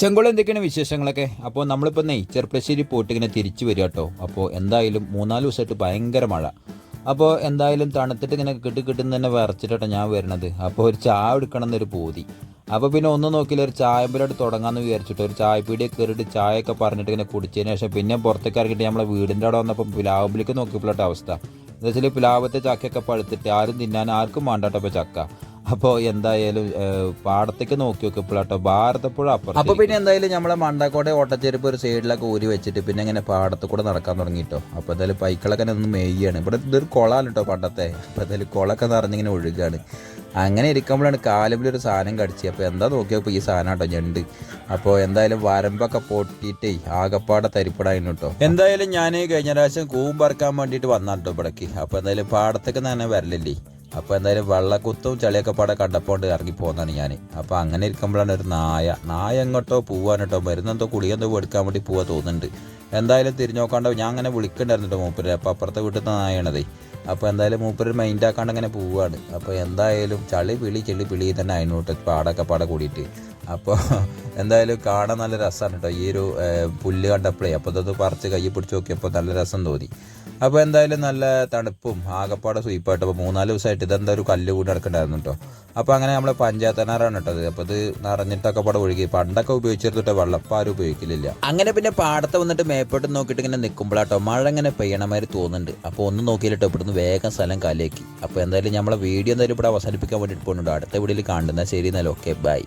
ചെങ്കോളം എന്തൊക്കെയാണ് വിശേഷങ്ങളൊക്കെ? അപ്പോൾ നമ്മളിപ്പോൾ നെയ് ചെറുപ്പശ്ശേരി പോയിട്ട് ഇങ്ങനെ തിരിച്ചു വരിക കേട്ടോ. അപ്പോൾ എന്തായാലും മൂന്നാൽ ദിവസമായിട്ട് ഭയങ്കര മഴ. അപ്പോൾ എന്തായാലും തണുത്തിട്ട് ഇങ്ങനെ കിട്ടി കിട്ടുന്ന തന്നെ വരച്ചിട്ടാണ് ഞാൻ വരണത്. അപ്പോൾ ഒരു ചായ എടുക്കണം എന്നൊരു പൂതി. അപ്പോൾ പിന്നെ ഒന്നും നോക്കിയില്ല ഒരു ചായമ്പലോട്ട് തുടങ്ങാമെന്ന് വിചാരിച്ചിട്ട് ഒരു ചായപ്പീടിയെ കയറിയിട്ട് ചായയൊക്കെ പറഞ്ഞിട്ട് ഇങ്ങനെ കുടിച്ചതിന് ശേഷം പിന്നെ പുറത്തേക്ക് ഇറങ്ങിയിട്ട് നമ്മളെ വീടിന്റെ അവിടെ വന്നപ്പോൾ പ്ലാവിലേക്ക് നോക്കിയപ്പോഴത്തെ അവസ്ഥ. എന്താ വെച്ചാൽ പ്ലാവത്തെ ചക്കയൊക്കെ പഴുത്തിട്ട് ആരും തിന്നാൻ ആർക്കും വേണ്ടാട്ടോ ഇപ്പോൾ ചക്ക. അപ്പോൾ എന്തായാലും പാടത്തേക്ക് നോക്കി നോക്കിയപ്പോഴാട്ടോ ഭാരതപ്പുഴ അപ്പുറം അപ്പോൾ പിന്നെ എന്തായാലും നമ്മളെ മണ്ടാക്കോട്ടെ ഓട്ടച്ചെരുപ്പ് ഒരു സൈഡിലൊക്കെ ഊരി വെച്ചിട്ട് പിന്നെ ഇങ്ങനെ പാടത്ത് കൂടെ നടക്കാൻ തുടങ്ങിട്ടോ. അപ്പോൾ എന്തായാലും പൈക്കളൊക്കെ ഒന്ന് മെയ്യാണ് ഇവിടെ ഇതൊരു കുളമാണ് കേട്ടോ പണ്ടത്തെ. അപ്പോൾ എന്തായാലും കുളമൊക്കെ നിറഞ്ഞിങ്ങനെ ഒഴുകാണ്. അങ്ങനെ ഇരിക്കുമ്പോഴാണ് കാലിലൊരു സാധനം കടിച്ച് അപ്പോൾ എന്താ നോക്കിയപ്പോൾ ഈ സാധനം കേട്ടോ ഞണ്ട്. അപ്പോൾ എന്തായാലും വരമ്പൊക്കെ പൊട്ടിയിട്ടേ ആകപ്പാടെ തരിപ്പടായിരുന്നു കേട്ടോ. എന്തായാലും ഞാൻ കഴിഞ്ഞ പ്രാവശ്യം കൂമ്പറക്കാൻ വേണ്ടിട്ട് വേണ്ടിയിട്ട് വന്നാണ് കേട്ടോ ഇവിടേക്ക്. അപ്പോൾ എന്തായാലും പാടത്തൊക്കെ തന്നെ വരലില്ലേ? അപ്പോൾ എന്തായാലും വെള്ളക്കുത്തും ചളിയൊക്കെ പാടെ കണ്ടപ്പോണ്ട് ഇറങ്ങി പോകുന്നതാണ് ഞാൻ അപ്പോൾ അങ്ങനെ ഇരിക്കുമ്പോഴാണ് ഒരു നായ. നായ എങ്ങോട്ടോ പോവാൻ കേട്ടോ മരുന്നെന്തോ കുളിയെന്തോ എടുക്കാൻ വേണ്ടി പോവാൻ തോന്നുന്നുണ്ട്. എന്തായാലും തിരിഞ്ഞു നോക്കാണ്ടോ ഞാൻ അങ്ങനെ വിളിക്കണ്ടായിരുന്നു കേട്ടോ മൂപ്പര്. അപ്പോൾ അപ്പുറത്തെ വീട്ടിൽ നിന്ന് നായണതേ അപ്പോൾ എന്തായാലും മൂപ്പര് മൈൻഡ് ആക്കാണ്ട് അങ്ങനെ പോവുകയാണ് അപ്പോൾ എന്തായാലും ചളി പിളി ചെളി പിളി തന്നെ അതിനോട്ട് പാടൊക്കെ പാടെ കൂടിയിട്ട്. അപ്പോൾ എന്തായാലും കാണാൻ നല്ല രസമാണ് കേട്ടോ ഈ ഒരു പുല്ല് കണ്ടപ്പോഴേ അപ്പോൾ ഇതൊന്ന് പറിച്ച് കൈ പിടിച്ച് നോക്കിയപ്പോൾ നല്ല രസം തോന്നി. അപ്പോൾ എന്തായാലും നല്ല തണുപ്പും ആകപ്പാടെ സ്വീപ്പായിട്ട് അപ്പോൾ മൂന്നാൽ ദിവസമായിട്ട് ഇതെന്താ ഒരു കല്ല് കൂടി നടക്കണ്ടായിരുന്നു കേട്ടോ അപ്പോൾ അങ്ങനെ നമ്മളെ പഞ്ചായത്തനാറാണ് കേട്ടത് അപ്പോൾ ഇത് നിറഞ്ഞിട്ടൊക്കെ പാടെ ഒഴുകി. പണ്ടൊക്കെ ഉപയോഗിച്ചിരുന്നിട്ട് വെള്ളപ്പം ആരും അങ്ങനെ പിന്നെ പാടത്ത് വന്നിട്ട് മേപ്പോട്ട് നോക്കിയിട്ട് ഇങ്ങനെ നിൽക്കുമ്പോഴാട്ടോ മഴ ഇങ്ങനെ പെയ്യണമാതിരി തോന്നുന്നുണ്ട്. അപ്പോൾ ഒന്ന് നോക്കിയിട്ടോ ഇവിടുന്ന് വേഗം സ്ഥലം കാലിയാക്കി. അപ്പോൾ എന്തായാലും നമ്മളെ വീഡിയോ എന്തായാലും ഇവിടെ അവസാനിപ്പിക്കാൻ വേണ്ടിയിട്ട് പോകുന്നുണ്ട് അടുത്ത വീഡിയോയിൽ കാണുന്നത്. ശരി എന്നാലും ഓക്കെ ബൈ.